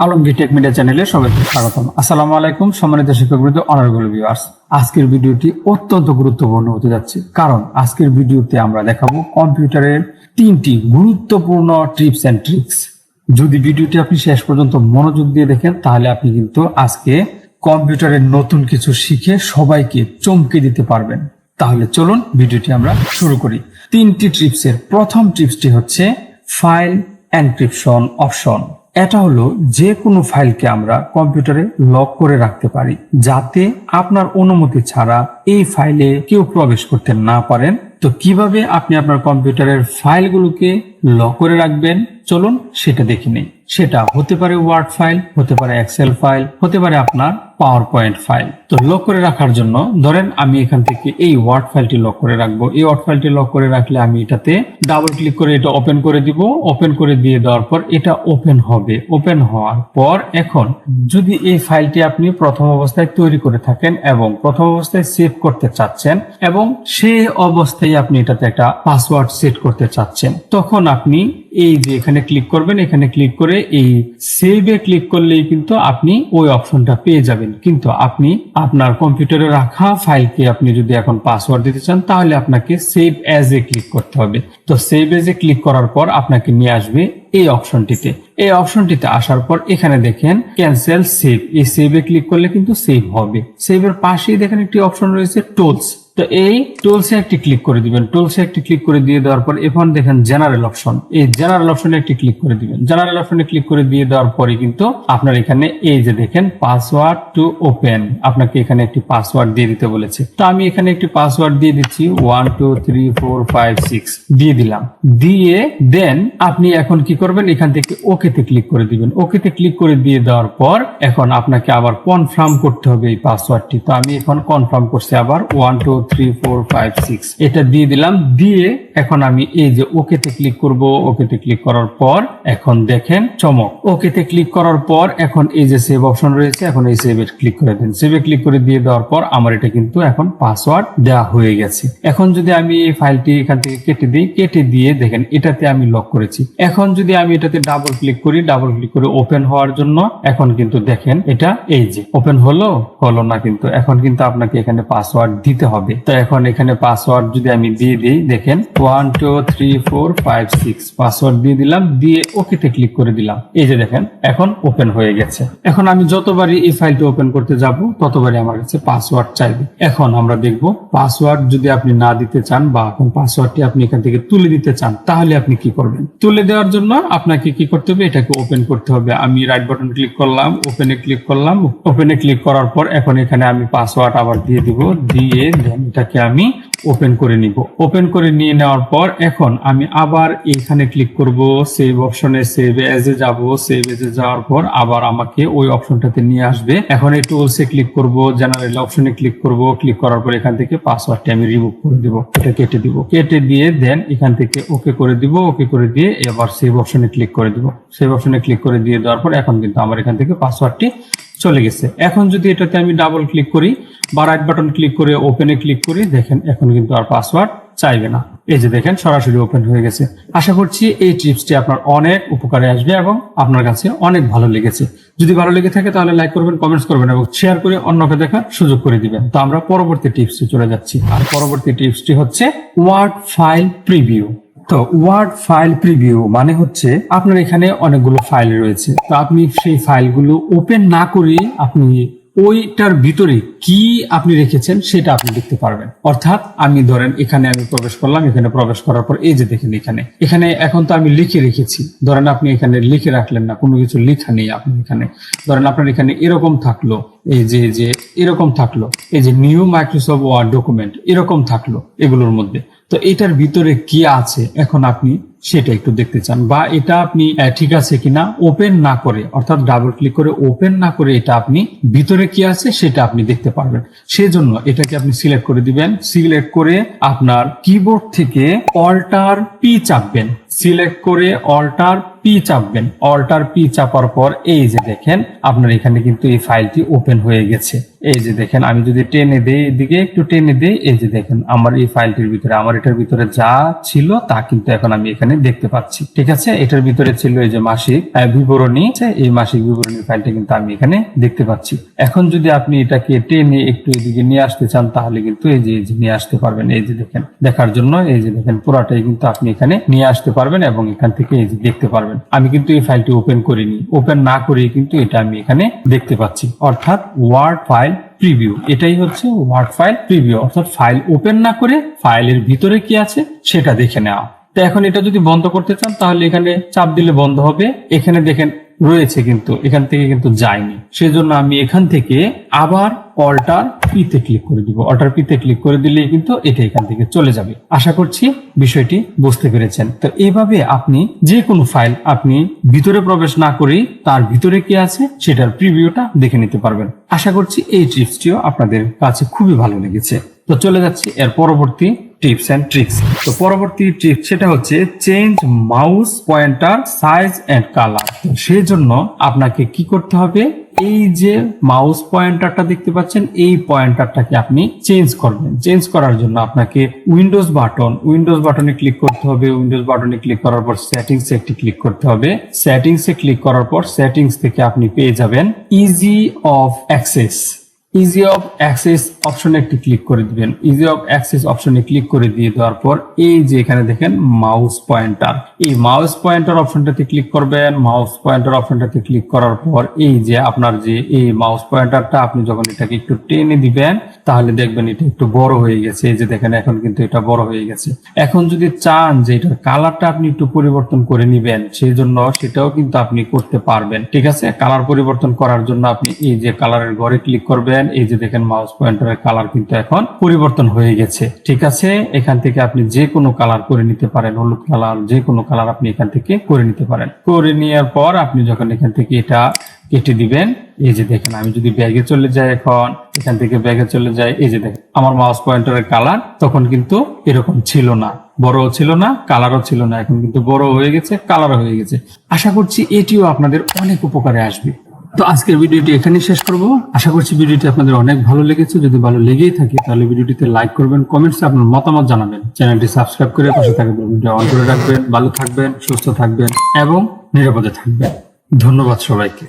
Alamgir take media চ্যানেলে সবাইকে স্বাগতম। আসসালামু আলাইকুম, সম্মানিত শিক্ষকবৃন্দ অনারেবল ভিউয়ার্স আজকের ভিডিওটি অত্যন্ত গুরুত্বপূর্ণ হতে যাচ্ছে, কারণ আজকের ভিডিওতে আমরা দেখাবো কম্পিউটারের তিনটি গুরুত্বপূর্ণ টিপস এন্ড ট্রিক্স যদি ভিডিওটি আপনি শেষ পর্যন্ত মনোযোগ দিয়ে দেখেন, তাহলে আপনি কিন্তু আজকে কম্পিউটারের নতুন কিছু শিখে সবাইকে চমকে দিতে পারবেন। তাহলে চলুন ভিডিওটি আমরা শুরু করি। তিনটি ট্রিপসের প্রথম ট্রিপসটি হচ্ছে ফাইল এনক্রিপশন অপশন এটা হলো যে কোনো ফাইলকে আমরা কম্পিউটারে লক করে রাখতে পারি, যাতে আপনার অনুমতি ছাড়া এই ফাইলে কেউ প্রবেশ করতে না পারেন। তো কীভাবে আপনি আপনার কম্পিউটারের ফাইলগুলোকে লক করে রাখবেন? চলুন সেটা দেখে নেই। সেটা হতে পারে ওয়ার্ড ফাইল হতে পারে এক্সেল ফাইল হতে পারে আপনার পাওয়ার পয়েন্ট ফাইল তো লক করে রাখার জন্য ধরেন আমি এখান থেকে এই ওয়ার্ড ফাইলটি লক করে রাখব। এই ওয়ার্ড ফাইলটি লক করে রাখলে আমি এটাতে ডাবল ক্লিক করে এটা ওপেন করে দিব। ওপেন করে দিয়ে দেওয়ার পর এটা ওপেন হবে। ওপেন হওয়ার পর এখন যদি এই ফাইলটি আপনি প্রথম অবস্থায় তৈরি করে থাকেন এবং প্রথম অবস্থায় সেভ করতে চাচ্ছেন এবং সেই অবস্থায় আপনি এটাতে একটা পাসওয়ার্ড সেট করতে চাচ্ছেন, তখন আপনি এই যে এখানে ক্লিক করবেন, এখানে ক্লিক করে এই সেভে ক্লিক করলেই কিন্তু আপনি ওই অপশনটা পেয়ে যাবেন। কিন্তু আপনি আপনার কম্পিউটারে রাখা ফাইলকে আপনি যদি এখন পাসওয়ার্ড দিতে চান, তাহলে আপনাকে সেভ অ্যাজ এ ক্লিক করতে হবে। তো সেভ অ্যাজ এ ক্লিক করার পর আপনাকে নিয়ে আসবে এই অপশনটিতে এই অপশনটিতে আসার পর এখানে দেখেন ক্যান্সেল সেভ এই সেভে ক্লিক করলে কিন্তু সেভ হবে। সেভ এর পাশেই দেখেন একটি অপশন রয়েছে টুলস তো এই টুলসে একটি ক্লিক করে দিবেন। টুলসে একটি ক্লিক করে দিয়ে দেওয়ার পর এখন দেখেন জেনারেল অপশন এই জেনারেল অপশনে একটি ক্লিক করে দিবেন। জেনারেল অপশনে ক্লিক করে দিয়ে দেওয়ার পরে কিন্তু আপনার এখানে এই যে দেখেন পাসওয়ার্ড টু ওপেন আপনাকে এখানে একটি পাসওয়ার্ড দিয়ে দিতে বলেছে। তো আমি এখানে একটি পাসওয়ার্ড দিয়ে দিচ্ছি one two three four five six দিয়ে দিলাম। দিয়ে দেন আপনি এখন কি করবেন? এখান থেকে ওকেতে ক্লিক করে দিবেন। ওকেতে ক্লিক করে দিয়ে দেওয়ার পর এখন আপনাকে আবার কনফার্ম করতে হবে এই পাসওয়ার্ডটি তো আমি এখন কনফার্ম করছি আবার one two three four five six এটা দিয়ে দিলাম। দিয়ে এখন আমি এই যে ওকেতে ক্লিক করব। ওকেতে ক্লিক করার পর এখন দেখেন চমক। ওকেতে ক্লিক করার পর এখন এই যে সেভ অপশন রয়েছে, এখন এই সেভে ক্লিক করে দিন। সেভে ক্লিক করে দিয়ে দেওয়ার পর আমার এটা কিন্তু এখন পাসওয়ার্ড দেওয়া হয়ে গেছে। এখন যদি আমি এই ফাইলটি এখান থেকে কেটে দিই, কেটে দিয়ে দেখেন এটাতে আমি লক করেছি। এখন যদি আমি এটাতে ডাবল ক্লিক করি, ডাবল ক্লিক করে ওপেন হওয়ার জন্য এখন কিন্তু দেখেন এটা এই যে, ওপেন হলো হলো না কিন্তু। এখন কিন্তু আপনাকে এখানে পাসওয়ার্ড দিতে হবে। তো এখন এখানে পাসওয়ার্ড যদি আমি দিয়ে দিই, দেখেন one two three four five six password দিয়ে দিলাম, দিয়ে ওকেতে ক্লিক করে দিলাম। এই যে দেখেন, এখন ওপেন হয়ে গেছে। এখন আমি যতবারই এই ফাইলটা ওপেন করতে যাব, ততবারই আমার কাছে পাসওয়ার্ড চাইবে। এখন আমরা দেখব পাসওয়ার্ড যদি আপনি না দিতে চান বা এখন পাসওয়ার্ডটি আপনি এখান থেকে তুলে দিতে চান, তাহলে আপনি কি করবেন? তুলে দেওয়ার জন্য আপনাকে কি করতে হবে? এটাকে ওপেন করতে হবে। আমি রাইট বাটন ক্লিক করলাম ওপেনে ক্লিক করলাম ওপেনে ক্লিক করার পর এখন এখানে আমি পাসওয়ার্ড আবার দিয়ে দিব, দিয়ে দেন এটাকে আমি ওপেন করে নিব। ওপেন করে নিয়ে নেওয়ার পর এখন আমি আবার এখানে ক্লিক করব সেভ অপশনে সেভ এজ এ যাব সেভ এজ এ যাওয়ার পর আবার আমাকে ওই অপশনটাতে নিয়ে আসবে। এখন এই টুলসে ক্লিক করব জেনারেল অপশনে ক্লিক করব ক্লিক করার পর এখান থেকে পাসওয়ার্ডটি আমি রিমুভ করে দিব, এটা কেটে দিব। কেটে দিয়ে দেন এখান থেকে ওকে করে দিব ওকে করে দিয়ে এবার সেভ অপশনে ক্লিক করে দিব। সেভ অপশনে ক্লিক করে দিয়ে দেওয়ার পর এখন কিন্তু আমার এখান থেকে পাসওয়ার্ডটি চলে গেছে। এখন যদি এটাতে আমি ডাবল ক্লিক করি, বা রাইট বাটন ক্লিক করে ওপেনে ক্লিক করি, দেখেন এখন কিন্তু আর পাসওয়ার্ড চাইবে না। এই যে দেখেন, সরাসরি ওপেন হয়ে গেছে। আশা করছি এই টিপসটি আপনার অনেক উপকারে আসবে এবং আপনার কাছে অনেক ভালো লেগেছে। যদি ভালো লেগে থাকে তাহলে লাইক করবেন কমেন্টস করবেন এবং শেয়ার করে অন্যকে দেখার সুযোগ করে দিবেন। তো আমরা পরবর্তী টিপসটি চলে যাচ্ছি। আর পরবর্তী টিপসটি হচ্ছে ওয়ার্ড ফাইল প্রিভিউ তো ওয়ার্ড ফাইল প্রিভিউ মানে হচ্ছে আপনার এখানে অনেকগুলো ফাইল রয়েছে। তো আপনি সেই ফাইলগুলো ওপেন না করে আপনি ওইটার ভিতরে কি আপনি রেখেছেন সেটা আপনি দেখতে পারবেন। অর্থাৎ আমি ধরেন এখানে আমি প্রবেশ করলাম, এখানে প্রবেশ করার পর এই যে দেখেন এখানে। এখানে এখন তো আমি লিখে রেখেছি। ধরেন আপনি এখানে লিখে রাখলেন না, কোনো কিছু লেখা নেই আপনি এখানে। ধরেন আপনার এখানে এরকম থাকল, এই যে যে এরকম থাকল। এই যে নিউ মাইক্রোসফট ওয়ার্ড ডকুমেন্ট এরকম থাকল এগুলোর মধ্যে। তো এটার ভিতরে কি আছে এখন আপনি সেটা একটু দেখতে চান বা এটা আপনি ঠিক আছে কিনা ওপেন না করে, অর্থাৎ ডাবল ক্লিক করে ওপেন না করে এটা আপনি ভিতরে কি আছে সেটা আপনি দেখতে পারবেন। সেজন্য এটাকে আপনি সিলেক্ট করে দিবেন। সিলেক্ট করে আপনার কিবোর্ড থেকে অল্টার পি চাপবেন। সিলেক্ট করে অল্টার পি চাপবেন অল্টার পি চাপার পর এই যে দেখেন, আপনার এখানে কিন্তু এই ফাইলটি ওপেন হয়ে গেছে। এই যে দেখেন, আমি যদি টেনে দিই এদিকে, একটু টেনে দিই, এই যে দেখেন, আমার এই ফাইলটির ভিতরে, আমার এটার ভিতরে যা ছিল তা কিন্তু এখন আমি এখানে দেখতে পাচ্ছি। ঠিক আছে? এটার ভিতরে ছিল এই যে মাসিক বিবরণী এই মাসিক বিবরণী ফাইলটা কিন্তু আমি এখানে দেখতে পাচ্ছি। এখন যদি আপনি এটাকে টেনে একটু এদিকে নিয়ে আসতে চান, তাহলে কিন্তু এই যে নিয়ে আসতে পারবেন। এই যে দেখেন, দেখার জন্য এই যে দেখেন, পুরাটাই কিন্তু আপনি এখানে নিয়ে আসতে পারবেন এবং এখান থেকে এই যে দেখতে পারবেন। আমি কিন্তু এই ফাইলটি ওপেন করিনি। ওপেন না করে কিন্তু এটা আমি এখানে দেখতে পাচ্ছি। অর্থাৎ ওয়ার্ড ফাইল প্রিভিউ এটাই হচ্ছে ওয়ার্ড ফাইল প্রিভিউ অর্থাৎ ফাইল ওপেন না করে ফাইলের ভিতরে কি আছে সেটা দেখে নেওয়া। তো এখন এটা যদি বন্ধ করতে চান, তাহলে এখানে চাপ দিলে বন্ধ হবে। এখানে দেখেন রয়েছে কিন্তু, এখান থেকে কিন্তু যায়নি। সেজন্য আমি এখান থেকে আবার অল্টার পিতে ক্লিক করে দিব। অল্টার পিতে ক্লিক করে দিলেই কিন্তু এটা এখান থেকে চলে যাবে। আশা করছি বিষয়টি বুঝতে পেরেছেন। তো এইভাবে আপনি যে কোনো ফাইল আপনি ভিতরে প্রবেশ না করেই তার ভিতরে কি আছে সেটার প্রিভিউটা দেখে নিতে পারবেন। আশা করছি এই টিপসটিও আপনাদের কাছে খুবই ভালো লেগেছে। তো চলে যাচ্ছি এর পরবর্তী টিপস এন্ড ট্রিক্স তো পরবর্তী টিপস সেটা হচ্ছে change mouse pointer size and colour সেই জন্য আপনাকে কি করতে হবে? এই যে মাউস পয়েন্টারটা দেখতে পাচ্ছেন, এই পয়েন্টারটাকে আপনি চেঞ্জ করবেন। চেঞ্জ করার জন্য আপনাকে উইন্ডোজ বাটন উইন্ডোজ বাটনে ক্লিক করতে হবে। উইন্ডোজ বাটনে ক্লিক করার পর সেটিংস একটি ক্লিক করতে হবে। সেটিংস এ ক্লিক করার পর সেটিংস থেকে আপনি পেয়ে যাবেন easy of access easy of access অপশনে একটি ক্লিক করে দিবেন। ইজি অফ অ্যাক্সেস অপশনে ক্লিক করে দিয়ে দেওয়ার পর এই যে এখানে দেখেন মাউস পয়েন্টার এই মাউস পয়েন্টার অপশনটাতে ক্লিক করবেন। মাউস পয়েন্টার অপশনটাতে ক্লিক করার পর এই যে আপনার যে এই মাউস পয়েন্টারটা আপনি যখন এটাকে একটু টেনে দিবেন, তাহলে দেখবেন এটা একটু বড় হয়ে গেছে। এই যে দেখেন এখন কিন্তু এটা বড় হয়ে গেছে। এখন যদি চান যে এটার কালারটা আপনি একটু পরিবর্তন করে নিবেন সেই জন্য সেটাও কিন্তু আপনি করতে পারবেন। ঠিক আছে? কালার পরিবর্তন করার জন্য আপনি এই যে কালারের ঘরে ক্লিক করবেন। এই যে দেখেন মাউস পয়েন্টারের কালার কিন্তু এখন পরিবর্তন হয়ে গেছে। ঠিক আছে? এখান থেকে আপনি যে কোনো কালার করে নিতে পারেন, হলুদ কালার যে কোনো কালার আপনি এখান থেকে করে নিতে পারেন। করে নেওয়ার পর আপনি যখন এখান থেকে এটা কেটে দিবেন, এই যে দেখেন, আমি যদি ব্যাগে চলে যাই এখন, এখান থেকে ব্যাগে চলে যাই, এই যে দেখেন, আমার মাউস পয়েন্টারের কালার তখন কিন্তু এরকম ছিল না। বড়ও ছিল না কালারও ছিল না। এখন কিন্তু বড় হয়ে গেছে কালারও হয়ে গেছে। আশা করছি এটিও আপনাদের অনেক উপকারে আসবে। তো আজকের ভিডিওটি এখানে শেষ করব। আশা করছি ভিডিওটি আপনাদের অনেক ভালো লেগেছে। যদি ভালো লেগেই থাকে, তাহলে ভিডিওটিতে লাইক করবেন কমেন্টসে আপনার মতামত জানাবেন। চ্যানেলটি সাবস্ক্রাইব করে পাশে থাকবেন ভিডিও অন করে রাখবেন। ভালো থাকবেন, সুস্থ থাকবেন এবং নিরাপদে থাকবেন। ধন্যবাদ সবাইকে।